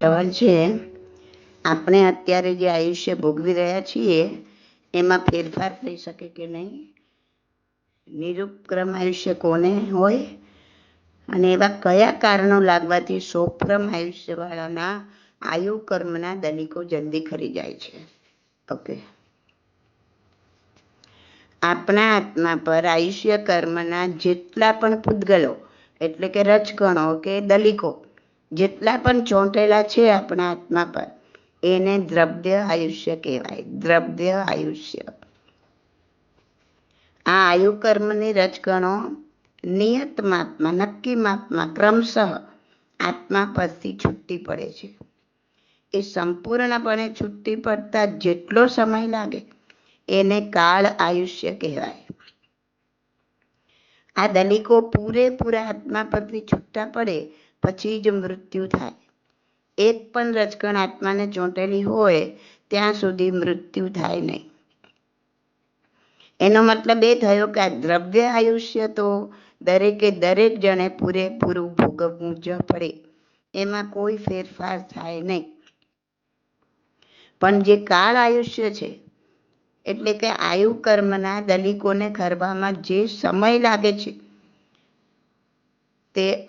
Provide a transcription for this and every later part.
સવાલ છે, આપણે અત્યારે જે આયુષ્ય ભોગવી રહ્યા છીએ, એમાં ફેરફાર થઈ શકે કે નહીં? નિરુપક્રમ આયુષ્ય કોને હોય? અને એવા કયા કારણો લાગવાથી સોક્રમ આયુષ્યવાળાના આયુ કર્મના દલિકો જલ્દી ખરી જાય છે? ઓકે. આપણા આત્મા પર આયુષ્ય કર્મના જેટલા પણ પૂતગલો એટલે કે રચગણો કે દલિકો જેટલા પણ ચોંટેલા છે આપણા આત્મા પર, એને દ્રવ્ય આયુષ્ય કહેવાય, દ્રવ્ય આયુષ્ય. આ આયુ કર્મની રચગણો નિયત માપમાં નક્કી માપમાં ક્રમશઃ આત્મા પરથી છૂટી પડે છે. એ સંપૂર્ણપણે છૂટી પડતા જેટલો સમય લાગે, એને કાળ આયુષ્ય કહેવાય. આ દલિકો પૂરેપૂરા આત્મા પરથી છૂટા પડે પછી જ મૃત્યુ થાય. એક પણ રજકણ આત્માને ચોંટેલી હોય, ત્યાં સુધી મૃત્યુ થાય નહીં. એનો મતલબ એ થયો કે આ દ્રવ્ય આયુષ્ય તો દરેકે દરેક જણે પૂરેપૂરું ભોગવવું જ પડે. એમાં કોઈ ફેરફાર થાય નહીં. પણ જે કાળ આયુષ્ય છે, એટલે કે આયુ કર્મના દલિકોને ખરવામાં જે સમય લાગે છે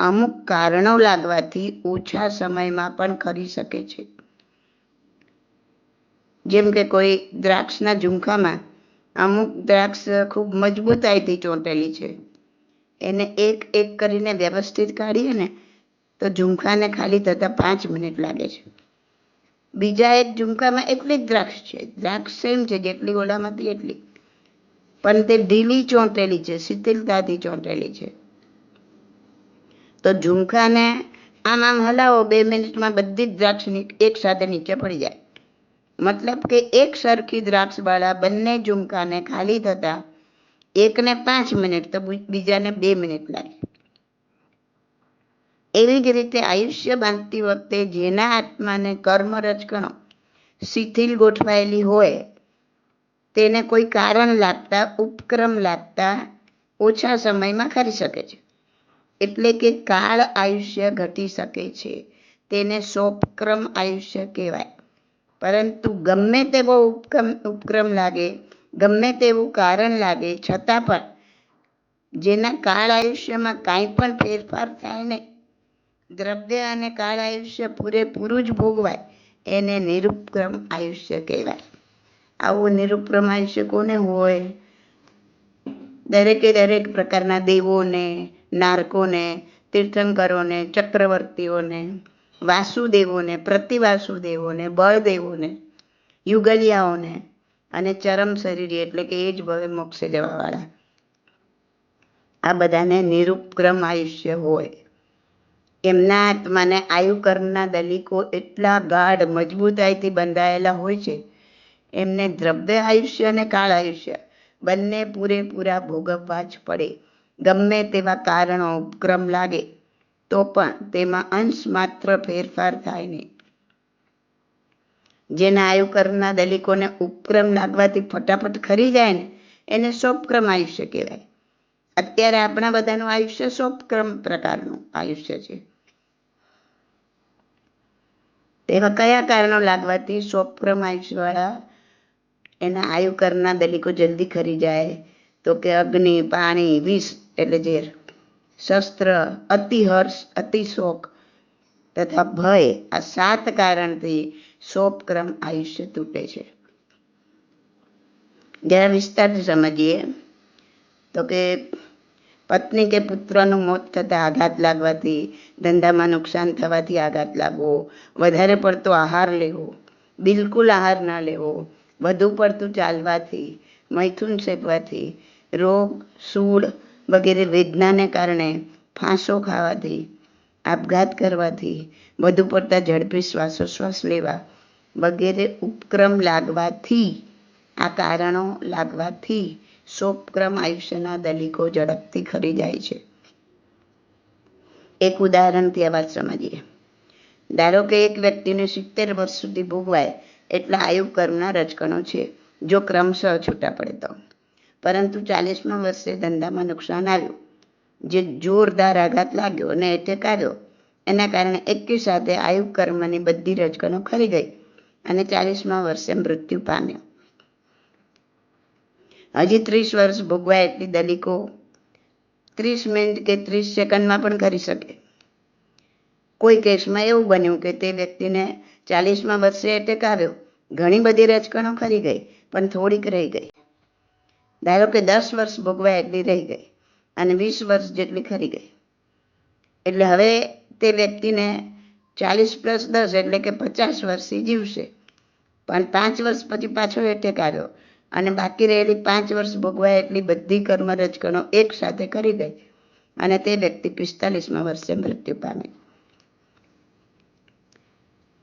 અમુક કારણો લાગવાથી ઓછા સમયમાં પણ કરી શકે છે. જેમ કે કોઈ દ્રાક્ષના ઝુમખામાં અમુક દ્રાક્ષ ખૂબ મજબૂતાઈથી ચોંટેલી છે. એને એક એક કરીને વ્યવસ્થિત કાઢીએ ને તો ઝુમખાને ખાલી થતાં પાંચ મિનિટ લાગે છે. બીજા એક ઝુમકામાં એટલી જ દ્રાક્ષ છે. દ્રાક્ષ સેમ છે જેટલી ઓલામાંથી એટલી. પણ તે ઢીલી ચોંટેલી છે, શિથિલતાથી ચોંટેલી છે. તો ઝુમખાને આમ આમ હલાવો, બે મિનિટમાં બધી જ દ્રાક્ષ એક સાથે નીચે પડી જાય. મતલબ કે એક સરખી દ્રાક્ષવાળા બંને ઝુમકાને ખાલી થતા એકને પાંચ મિનિટ તો બીજાને બે મિનિટ લાગે. એવી જ રીતે આયુષ્ય બાંધતી વખતે જેના આત્માને કર્મ રચકણો શિથિલ ગોઠવાયેલી હોય, તેને કોઈ કારણ લાગતા, ઉપક્રમ લાગતા ઓછા સમયમાં ખરી શકે છે. એટલે કે કાળ આયુષ્ય ઘટી શકે છે. તેને સોપક્રમ આયુષ્ય કહેવાય. પરંતુ ગમે તેવો ઉપક્રમ ઉપક્રમ લાગે, ગમે તેવું કારણ લાગે, છતાં પણ જેના કાળ આયુષ્યમાં કાંઈ પણ ફેરફાર થાય નહીં. દ્રવ્ય અને કાળ આયુષ્ય પૂરેપૂરું જ ભોગવાય, એને નિરુપક્રમ આયુષ્ય કહેવાય. આવું નિરુપક્રમ આયુષ્ય કોને હોય? દરેકે દરેક પ્રકારના દેવોને નારકોને, તીર્થંકરોને, ચક્રવર્તીઓને, વાસુદેવોને, પ્રતિવાસુદેવોને, બળદેવોને, યુગલિયાઓને અને ચરમ શરીરી એટલે કે એ જ ભવે મોક્ષે જવાવાળા. આ બધાને નિરુપક્રમ આયુષ્ય હોય. એમના આત્માને આયુ કરના દલિકો એટલા ગાઢ, મજબૂતાઈથી બંધાયેલા હોય છે. એમને દ્રવ્ય આયુષ્ય અને કાળ આયુષ્ય બંને પૂરેપૂરા ભોગવવા જ પડે. ગમે તેવા કારણો, ઉપક્રમ લાગે, તો પણ તેમાં અંશ માત્ર ફેરફાર થાય નહીં. જેના આયુ કરના દલિકોને ઉપક્રમ લાગવાથી ફટાફટ ખરી જાય ને, એને સોપક્રમ આયુષ્ય કહેવાય. અત્યારે આપણા બધાનું આયુષ્ય સોપક્રમ પ્રકારનું આયુષ્ય છે. તેવા કયા કારણો લાગવાથી સોપક્રમ આયુષ્યવાળા એના આયુ કરના દલિકો જલ્દી ખરી જાય? તો કે અગ્નિ, પાણી, વિષ એટલે ઝેર શસ્ત્ર, અતિહર્ષ, અતિશોક તથા ભય, આ સાત કારણથી સોપક્રમ આયુષ્ય તૂટે છે. જરા વિસ્તારથી સમજીએ. તો કે પત્ની કે પુત્રનું મોત થતાં આઘાત લાગવાથી, ધંધામાં નુકસાન થવાથી આઘાત લાગવો, વધારે પડતો આહાર લેવો, બિલકુલ આહાર ન લેવો, વધુ પડતું ચાલવાથી, મૈથુન સેકવાથી રોગ સૂળ વગેરે વેદનાને કારણે ફાંસો ખાવાથી, આપઘાત કરવાથી, વધુ પડતા ઝડપી શ્વાસોશ્વાસ લેવા વગેરે ઉપક્રમ લાગવાથી, આ કારણો લાગવાથી સોપક્રમ આયુષ્યના દલિકો ઝડપથી ખરી જાય છે. એક ઉદાહરણથી આ વાત સમજીએ. ધારો કે એક વ્યક્તિને સિત્તેર વર્ષ સુધી ભોગવાય, એટલા આયુ કર્મના રજકણો છે, જો ક્રમશઃ છૂટા પડે તો. પરંતુ ચાલીસમા વર્ષે ધંધામાં નુકસાન આવ્યું. જે જોરદાર આઘાત લાગ્યો અને એટેક આવ્યો એના કારણે એકી સાથે આયુ કર્મની બધી રજકણો ખરી ગઈ અને ચાલીસમાં વર્ષે મૃત્યુ પામ્યો. હજી ત્રીસ વર્ષ ભોગવાય એટલી દલિકો ત્રીસ મિનિટ કે ત્રીસ સેકન્ડમાં પણ કરી શકે. કોઈ કેસમાં એવું બન્યું કે તે વ્યક્તિને ચાલીસમાં વર્ષે એટેક આવ્યો. ઘણી બધી રજકણો ખરી ગઈ, પણ થોડીક રહી ગઈ. ધારો કે દસ વર્ષ ભોગવાય એટલી રહી ગઈ અને વીસ વર્ષ જેટલી ખરી ગઈ. એટલે હવે તે વ્યક્તિને ચાલીસ પ્લસ દસ એટલે કે પચાસ વર્ષથી જીવશે. પણ પાંચ વર્ષ પછી પાછો એટેક આવ્યો અને બાકી રહેલી પાંચ વર્ષ ભોગવાય એટલી બધી કર્મ રચકણો એક સાથે કરી ગઈ અને તે વ્યક્તિ પિસ્તાલીસમાં વર્ષે મૃત્યુ પામી.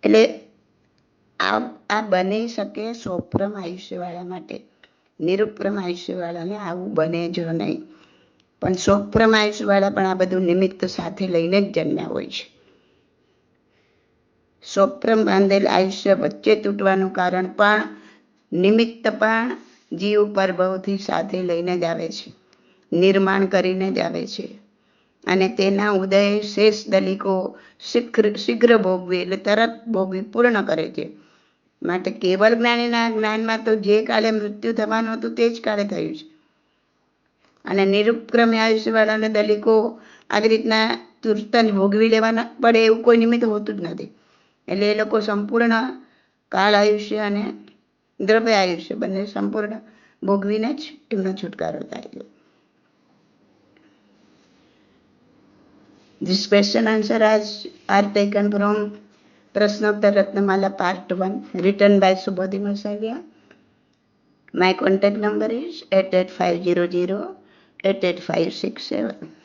એટલે આ આ બની શકે સોપ્રમ આયુષ્યવાળા માટે. નિરુપ્રમ આયુષ્યવાળાને આવું બને જો નહીં. પણ સોપ્રમ આયુષ્યવાળા પણ આ બધું નિમિત્ત સાથે લઈને જ જન્મ્યા હોય છે. સોપ્રમ બાંધેલ આયુષ્ય વચ્ચે તૂટવાનું કારણ પણ નિમિત્ત પણ જીવ પરભવથી સાથે લઈને જ આવે છે. નિર્માણ કરીને જ આવે છે. અને તેના ઉદય શેષ દલિકો શીઘ્ર શીઘ્ર ભોગવી એટલે તરત ભોગવી પૂર્ણ કરે છે. માટે કેવળ જ્ઞાનીના જ્ઞાનમાં તો જે કાલે મૃત્યુ થવાનું હતું તે જ કાલે થયું છે. અને નિરુપક્રમે આયુષ્યવાળાને દલિકો આવી રીતના તુરત ભોગવી લેવાના પડે એવું કોઈ નિમિત્ત હોતું જ નથી. એટલે એ લોકો સંપૂર્ણ કાળ આયુષ્ય અને દ્રવ્ય આયુષ્ય બંને સંપૂર્ણ ભોગવીને જ એમનો છુટકારો થાય છે. This question answer has are taken from Prasnottar Ratnamala part 1 written by Subodhi Masalia. My contact number is 88500 88567.